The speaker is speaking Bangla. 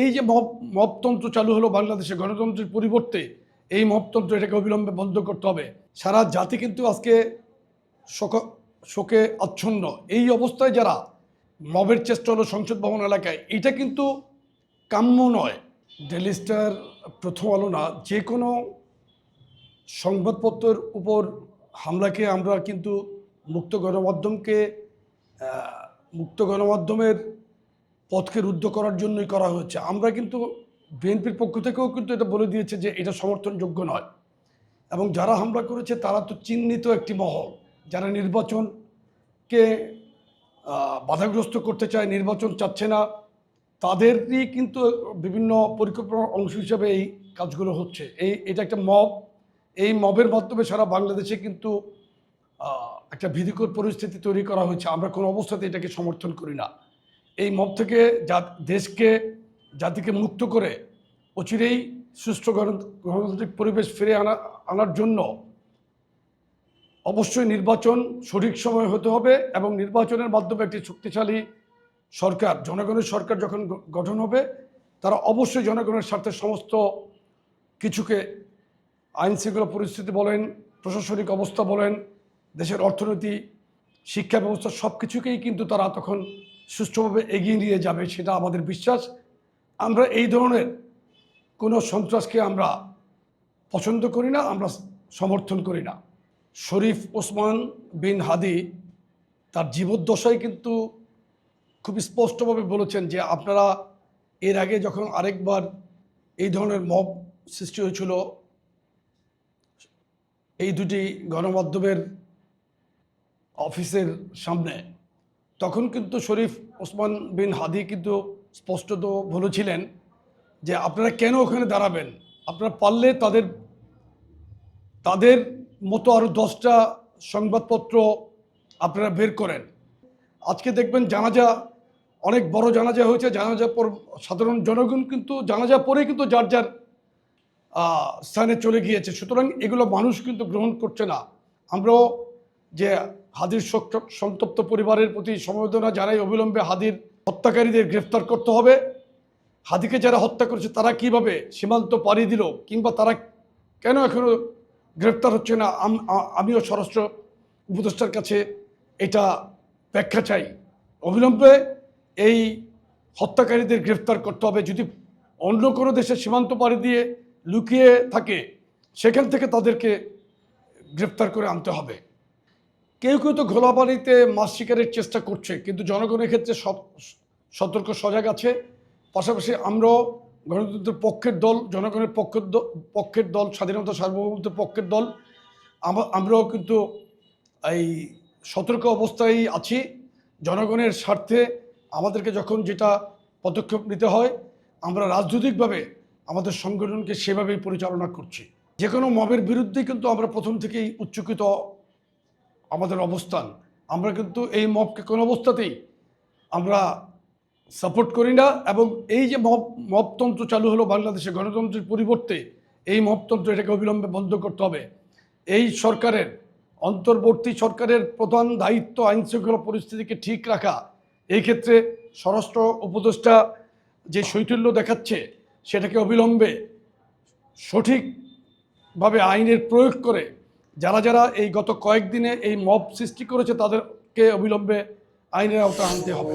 এই যে মব চালু হলো বাংলাদেশে গণতন্ত্রের পরিবর্তে, এই মবতন্ত্র এটাকে অবিলম্বে বন্ধ করতে হবে। সারা জাতি কিন্তু আজকে শোক, শোকে আচ্ছন্ন। এই অবস্থায় যারা মবের চেষ্টা হলো সংসদ ভবন এলাকায়, এটা কিন্তু কাম্য নয়। ডেলি স্টার প্রথম আলো না, যে কোনো সংবাদপত্রের উপর হামলাকে আমরা কিন্তু মুক্ত গণমাধ্যমকে মুক্ত গণমাধ্যমের পথকে রুদ্ধ করার জন্যই করা হয়েছে। আমরা কিন্তু বিএনপির পক্ষ থেকেও কিন্তু এটা বলে দিয়েছে যে এটা সমর্থনযোগ্য নয়। এবং যারা হামলা করেছে, তারা তো চিহ্নিত একটি মহল। যারা নির্বাচনকে বাধাগ্রস্ত করতে চায়, নির্বাচন চাচ্ছে না, তাদেরই কিন্তু বিভিন্ন পরিকল্পনার অংশ হিসাবে এই কাজগুলো হচ্ছে। এই, এটা একটা মব। এই মবের মাধ্যমে সারা বাংলাদেশে কিন্তু একটা ভীতিকর পরিস্থিতি তৈরি করা হয়েছে। আমরা কোনো অবস্থাতে এটাকে সমর্থন করি না। এই মব থেকে দেশকে, জাতিকে মুক্ত করে অচিরেই সুষ্ঠু গণতান্ত্রিক পরিবেশ ফিরে আনা, আনার জন্য অবশ্যই নির্বাচন সঠিক সময় হতে হবে এবং নির্বাচনের মাধ্যমে একটি শক্তিশালী সরকার, জনগণের সরকার যখন গঠন হবে, তারা অবশ্যই জনগণের স্বার্থে সমস্ত কিছুকে আইন শৃঙ্খলা পরিস্থিতি বলেন, প্রশাসনিক অবস্থা বলেন, দেশের অর্থনীতি, শিক্ষা ব্যবস্থা সব কিছুকেই কিন্তু তারা তখন সুষ্ঠুভাবে এগিয়ে নিয়ে যাবে সেটা আমাদের বিশ্বাস। আমরা এই ধরনের কোনো সন্ত্রাসকে আমরা পছন্দ করি না, আমরা সমর্থন করি না। শরীফ ওসমান বিন হাদি তার জীবদ্দশায় কিন্তু খুব স্পষ্টভাবে বলেছেন যে আপনারা এর আগে যখন আরেকবার এই ধরনের মব সৃষ্টি হয়েছিল, এই দুটি গণমাধ্যমের অফিসের সামনে তখন কিন্তু শরীফ ওসমান বিন হাদি কিন্তু স্পষ্টত বলেছিলেন যে আপনারা কেন ওখানে দাঁড়াবেন? আপনারা পারলে তাদের তাদের মতো আরও দশটা সংবাদপত্র আপনারা বের করেন। আজকে দেখবেন জানাজা, অনেক বড় জানাজা হয়েছে। জানাজা পর সাধারণ জনগণ কিন্তু, জানাজা পরে কিন্তু যার যার স্থানে চলে গিয়েছে। সুতরাং এগুলো মানুষ কিন্তু গ্রহণ করছে না। আমরাও যে হাদির সন্তপ্ত পরিবারের প্রতি সমবেদনা জানাই অবিলম্বে হাদির হত্যাকারীদের গ্রেফতার করতে হবে। হাদিকে যারা হত্যা করেছে, তারা কীভাবে সীমান্ত পাড়ি দিল কিংবা তারা কেন এখনও গ্রেফতার হচ্ছে না? আমিও স্বরাষ্ট্র উপদেষ্টার কাছে এটা ব্যাখ্যা চাই। অবিলম্বে এই হত্যাকারীদের গ্রেফতার করতে হবে। যদি অন্য কোনো দেশের সীমান্ত পাড়ি দিয়ে লুকিয়ে থাকে, সেখান থেকে তাদেরকে গ্রেফতার করে আনতে হবে। কেউ কেউ তো ঘোলাবাড়িতে মাছ শিকারের চেষ্টা করছে, কিন্তু জনগণের ক্ষেত্রে সত- সতর্ক সজাগ আছে। পাশাপাশি আমরাও গণতন্ত্রের পক্ষের দল, জনগণের পক্ষের পক্ষের দল, স্বাধীনতা সার্বভৌমত্বের পক্ষের দল, আমা- আমরাও কিন্তু এই সতর্ক অবস্থায় আছি। জনগণের স্বার্থে আমাদেরকে যখন যেটা পদক্ষেপ নিতে হয়, আমরা রাজনৈতিকভাবে আমাদের সংগঠনকে সেভাবেই পরিচালনা করছি। যে কোনো মবের বিরুদ্ধে কিন্তু আমরা প্রথম থেকেই উচ্চকিত আমাদের অবস্থান। আমরা কিন্তু এই মবকে কোনো অবস্থাতেই আমরা সাপোর্ট করি না এবং এই যে মব, মবতন্ত্র চালু হলো বাংলাদেশে গণতন্ত্রের পরিবর্তে, এই মবতন্ত্র এটাকে অবিলম্বে বন্ধ করতে হবে। এই সরকারের, অন্তর্বর্তী সরকারের প্রধান দায়িত্ব আইন শৃঙ্খলা পরিস্থিতিকে ঠিক রাখা, এই ক্ষেত্রে স্বরাষ্ট্র উপদেষ্টা যে শৈথল্য দেখাচ্ছে, সেটাকে অবিলম্বে সঠিকভাবে আইনের প্রয়োগ করে যারা যারা এই গত কয়েকদিনে এই মব সৃষ্টি করেছে, তাদেরকে অবিলম্বে আইনের আওতায় আনতে হবে।